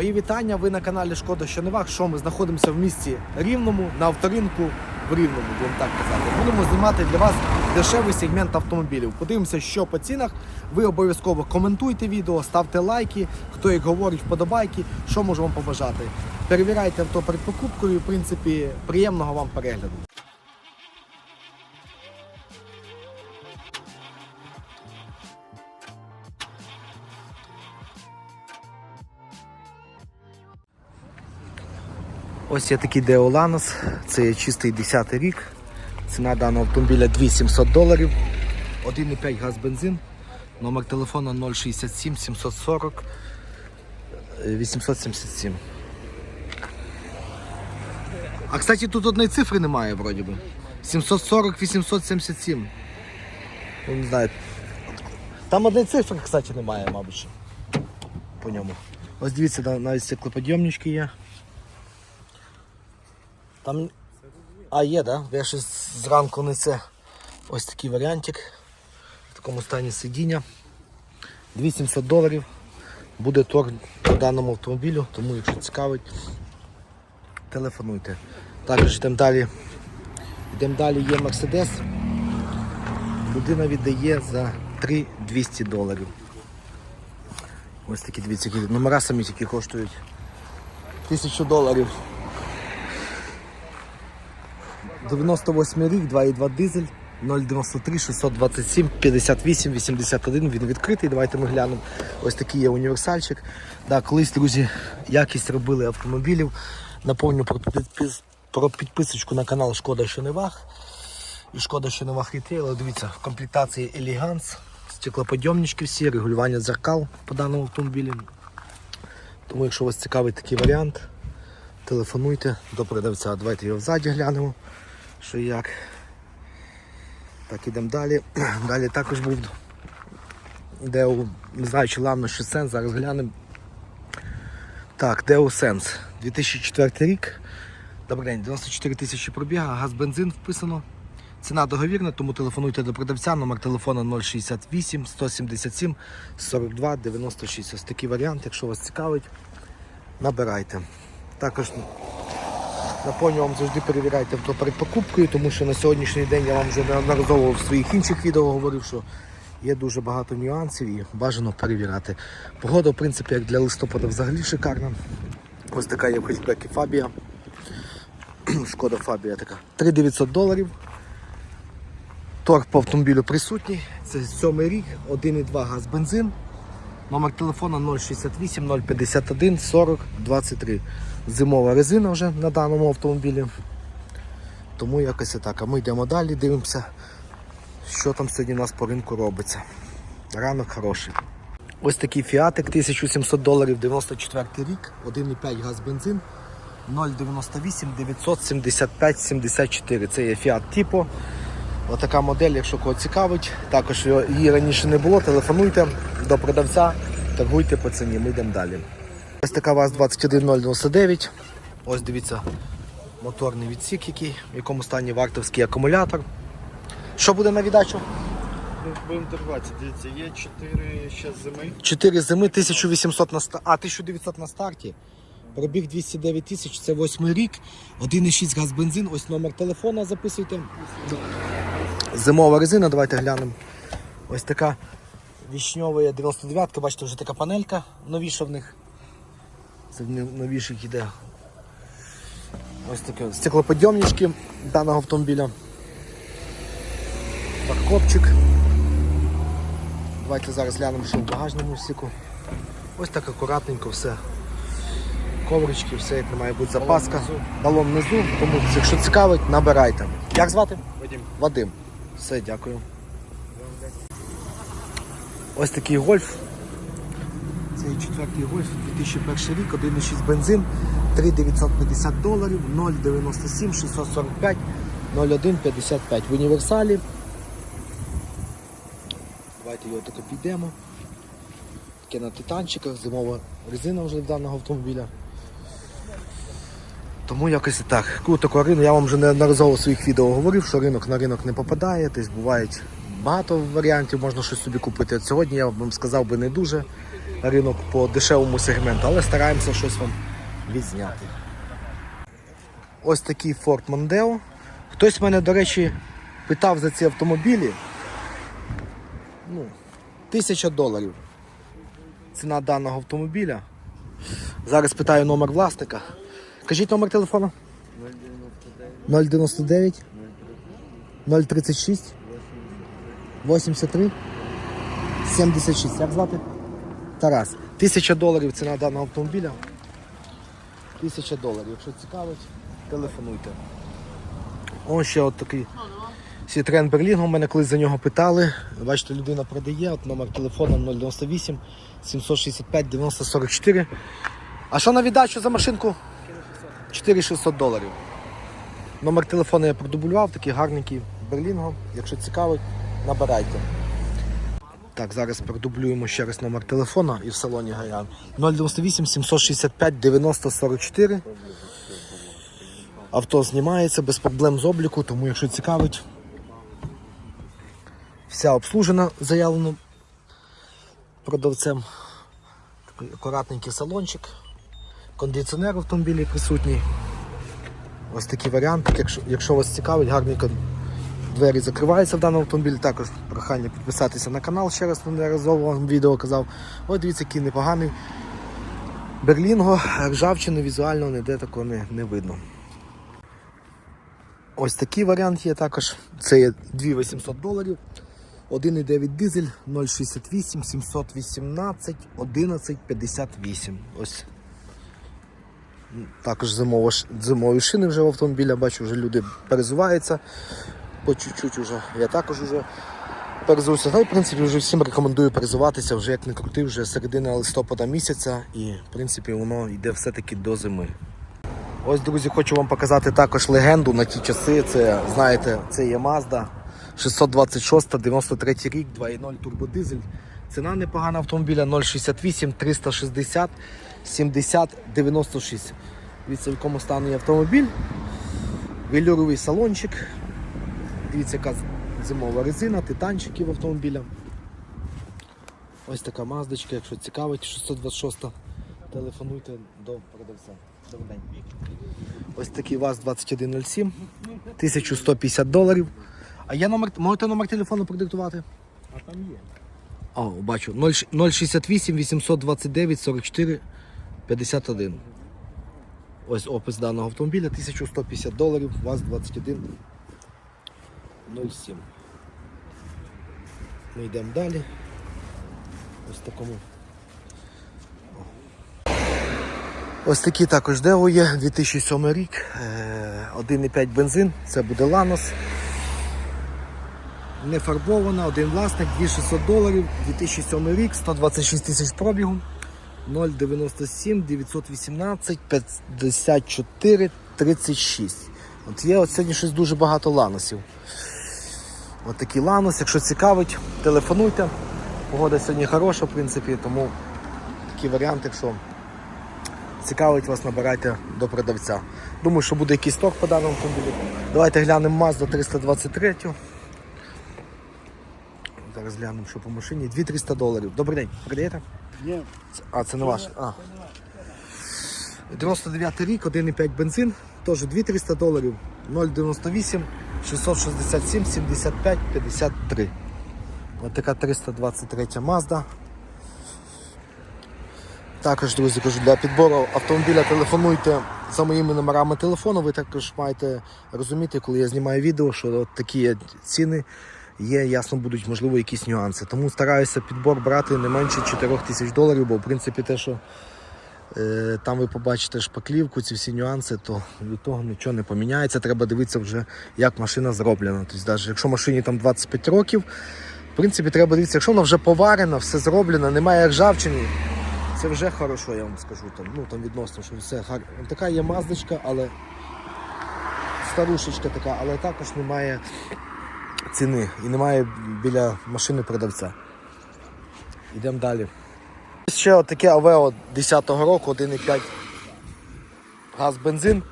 Мої вітання. Ви на каналі Шкода що Щоневак. Що ми знаходимося в місті Рівному на авторинку в Рівному, будемо так казати. Будемо знімати для вас дешевий сегмент автомобілів. Подивимося, що по цінах. Ви обов'язково коментуйте відео, ставте лайки, хто як говорить, вподобайки, що можу вам побажати. Перевіряйте авто перед покупкою. В принципі, приємного вам перегляду. Ось є такий Деоланос, це чистий 10 рік. Ціна даного автомобіля 2700 доларів. 1,5 газ бензин. Номер телефону 067 740 е, 877. А кстати, тут одної цифри немає вроді би. 740 877. Ну, не знаю. Там одної цифри, кстати, немає, мабуть. По ньому. Ось дивіться, навіть стеклоподйомнички є. Там. А, є. Да? Я щось зранку несе ось такий варіантик. В такому стані сидіння. 2700 доларів. Буде торг по даному автомобілю, тому якщо цікавить, телефонуйте. Також йдемо далі. Йдемо далі, є Мерседес. Людина віддає за 3200 доларів. Ось такі дивіться, які номера самі тільки коштують 1000 доларів. 98 рік, 2,2 дизель, 093 627 58 81. Він відкритий. Давайте ми глянемо. Ось такий є універсальчик. Да, колись, друзі, якість робили автомобілів. Наповню про, підпис, про підписочку на канал Шкода що не ваг. І Шкода що не ваг рітейл. Дивіться, в комплектації Еліганс, стеклоподйомнички всі, регулювання дзеркал по даному автомобілі. Тому, якщо вас цікавий такий варіант, телефонуйте до продавця. Давайте його взаді глянемо. Що як. Так, ідемо далі. Далі також був Deo, не знаю, чи лавно що сенс, зараз глянемо. Так, Deo Sense. 2004 рік. Добрий день, 94 тисячі пробіга, газ бензин вписано. Ціна договірна, тому телефонуйте до продавця, номер телефону 068 177 42 96. Ось такий варіант, якщо вас цікавить, набирайте. Також Напомню, вам завжди перевіряйте авто перед покупкою, тому що на сьогоднішній день я вам вже неодноразово в своїх інших відео говорив, що є дуже багато нюансів і бажано перевіряти. Погода, в принципі, як для листопада взагалі шикарна. Ось така є в хетчбекі Фабія. Шкода Фабія така. 3900 доларів. Торг по автомобілю присутній. Це сьомий рік, 1,2 газ бензин. Номер телефона 068 051 40 23. Зимова резина вже на даному автомобілі. Тому якось так. А ми йдемо далі, дивимося, що там сьогодні у нас по ринку робиться. Ранок хороший. Ось такий фіатик 1700 доларів, 94 рік, 1,5 газ бензин, 098 975 74. Це є Fiat Tipo. Отака модель, якщо кого цікавить. Також її раніше не було, телефонуйте до продавця, торгуйте по ціні, ми йдемо далі. Ось така ВАЗ 21099. Ось дивіться, моторний відсік, який, в якому стані вартовський акумулятор. Що буде на віддачу? Будемо торгуватися. Дивіться, є 4 ще зими. 4 зими 1800 на старті, а 1900 на старті. Пробіг 209 тисяч, це 8 рік, 1,6 газ бензин, ось номер телефона записуйте. Зимова резина, давайте глянемо. Ось така вішньова 99-ка, бачите, вже така панелька новіша в них. Це в новіших іде. Ось таке стеклоподйомнички даного автомобіля. Паркопчик. Давайте зараз глянемо, що в багажному всіку. Ось так акуратненько все. Коврички, все як не має бути запаска. Балон внизу, тому якщо цікавить, набирайте. Як звати? Вадим. Вадим. Все, дякую. Ось такий гольф. Це четвертий гольф, 2001 рік, 1,6 бензин, 3,950 доларів, 0,97, 645, 0,155 в універсалі. Давайте його тако підемо. Таке на титанчиках, зимова резина вже в даного автомобіля. Тому якось так. Круто такого. Я вам вже неодноразово в своїх відео говорив, що ринок на ринок не попадає, тобто бувають багато варіантів, можна щось собі купити. От сьогодні я вам сказав би не дуже. ринок по дешевому сегменту, але стараємося щось вам відзняти. Ось такий Ford Mondeo. Хтось мене, до речі, питав за ці автомобілі. Ну, тисяча доларів. Ціна даного автомобіля. Зараз питаю номер власника. Кажіть номер телефону. 099 036 83 76. Як звати? Тарас. Тисяча доларів ціна даного автомобіля. Тисяча доларів. Якщо цікавить, телефонуйте. Ось ще от такий Citroen Berlingo. Мене колись за нього питали. Бачите, людина продає. От номер телефону 098 765 90 44. А що на віддачу за машинку? 4600 доларів. Номер телефону я продублював, такий гарненький Берлінго. Якщо цікавить, набирайте. Так, зараз продублюємо ще раз номер телефона і в салоні Гаян. 098 765 90 44. Авто знімається без проблем з обліку, тому якщо цікавить, вся обслужена заявлено продавцем. Такий акуратненький салончик. Кондиціонер в автомобілі присутній. Ось такий варіант. Якщо, якщо вас цікавить, кон- двері закриваються в даному автомобілі. Також прохання підписатися на канал, ще раз неодноразово вам відео казав. Ось дивіться, який непоганий. Берлінго, ржавчини візуально ніде такого не, не видно. Ось такий варіант є також. Це є 2800 доларів. 1,9 дизель 068 718 1158. Ось також зимова, ш- зимові шини вже в автомобіля, бачу, вже люди перезуваються. По чуть-чуть вже. Я також вже перезувся. Та в принципі, вже всім рекомендую перезуватися, вже як не крути, вже середина листопада місяця і в принципі воно йде все-таки до зими. Ось, друзі, хочу вам показати також легенду на ті часи. Це, знаєте, це є Mazda 626, 93 рік, 2.0 турбодизель. Ціна непогана автомобіля 068 360 70 96. Дивіться, в якому стані автомобіль. Велюровий салончик. Дивіться, яка зимова резина, титанчиків автомобіля. Ось така маздочка, якщо цікавить, 626. Телефонуйте до продавця. Добрий день. Ось такий ВАЗ-2107, 1150 доларів. А є номер, можете номер телефону продиктувати? А там є. О, бачу. 068 829 44 51. Ось опис даного автомобіля, 1150 доларів, ВАЗ-21 07. Ми йдемо далі. Ось такому. Ось такі також део є, 2007 рік, е, 1,5 бензин, це буде Ланос. Не фарбована, один власник, 2600 доларів, 2007 рік, 126 тисяч пробігу, 097 918 54 36. От є от сьогодні щось дуже багато ланосів. От такий ланос, якщо цікавить, телефонуйте. Погода сьогодні хороша, в принципі, тому такий варіант, якщо цікавить вас, набирайте до продавця. Думаю, що буде якийсь торг по даному автомобілю. Давайте глянемо Mazda 323. Зараз глянемо, що по машині. 2300 доларів. Добрий день. Продаєте? Ні. А, це не ваш. А. 99 рік, 1,5 бензин, теж 2300 доларів, 0,98, 667, 75, 53. Ось така 323 Mazda. Також, друзі, кажу, для підбору автомобіля телефонуйте за моїми номерами телефону. Ви також маєте розуміти, коли я знімаю відео, що от такі ціни є, ясно, будуть, можливо, якісь нюанси. Тому стараюся підбор брати не менше 4 тисяч доларів, бо в принципі те, що е, там ви побачите шпаклівку, ці всі нюанси, то від того нічого не поміняється. Треба дивитися вже, як машина зроблена. Тобто, навіть якщо машині там 25 років, в принципі, треба дивитися, якщо вона вже поварена, все зроблено, немає ржавчини, це вже хорошо, я вам скажу. Там, ну, там відносно, що все гарно. Така є маздочка, але старушечка така, але також немає ціни і немає біля машини продавця. Йдемо далі. Ще от таке Авео 10-го року, 1,5 газ бензин.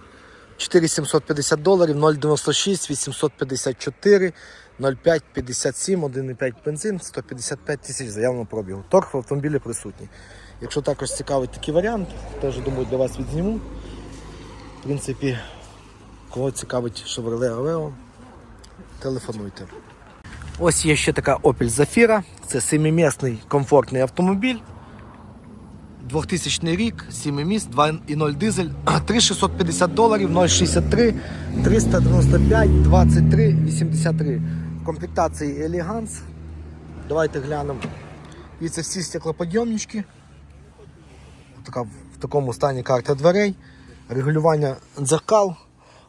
4750 доларів, 0,96, 854, 0557, 1,5 бензин, 155 тисяч заявного пробігу. Торг в автомобілі присутній. Якщо також цікавий такий варіант, теж думаю для вас відзніму. В принципі, кого цікавить Chevrolet Aveo, телефонуйте. Ось є ще така Opel Zafira. Це семимісний комфортний автомобіль. 2000 рік, 7 міст, 2,0 дизель, 3650 доларів, 063, 395, 23, 83. В комплектації Elegance. Давайте глянемо. І це всі стеклоподйомнички. Така, в такому стані карта дверей, регулювання дзеркал.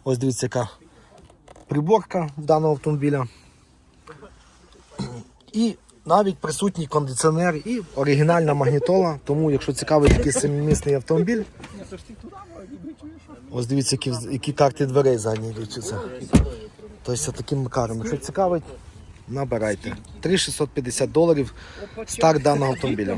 Ось дивіться, яка приборка в даного автомобіля. І навіть присутній кондиціонер і оригінальна магнітола. Тому, якщо цікавий такий семимісний автомобіль, ось дивіться, які, які карти дверей задні йдуться. Тобто таким макаром. Якщо цікавить, набирайте. 3650 доларів старт даного автомобіля.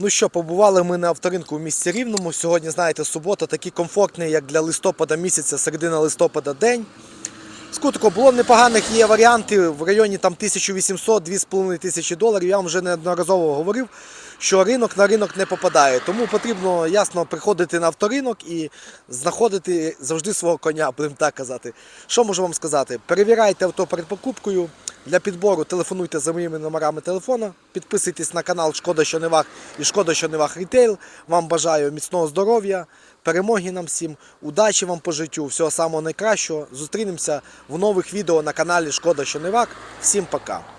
Ну що, побували ми на авторинку в місті Рівному. Сьогодні, знаєте, субота, такий комфортний, як для листопада місяця, середина листопада день. Скутко було непоганих є варіанти в районі там 1800-2,5 тисячі доларів. Я вам вже неодноразово говорив, що ринок на ринок не попадає. Тому потрібно ясно приходити на авторинок і знаходити завжди свого коня, будемо так казати. Що можу вам сказати? Перевіряйте авто перед покупкою. Для підбору телефонуйте за моїми номерами телефона, підписуйтесь на канал Шкода що не вах і Шкода що не вах Рітейл. Вам бажаю міцного здоров'я, перемоги нам всім, удачі вам по життю, всього самого найкращого. Зустрінемося в нових відео на каналі Шкода що не вак. Всім пока!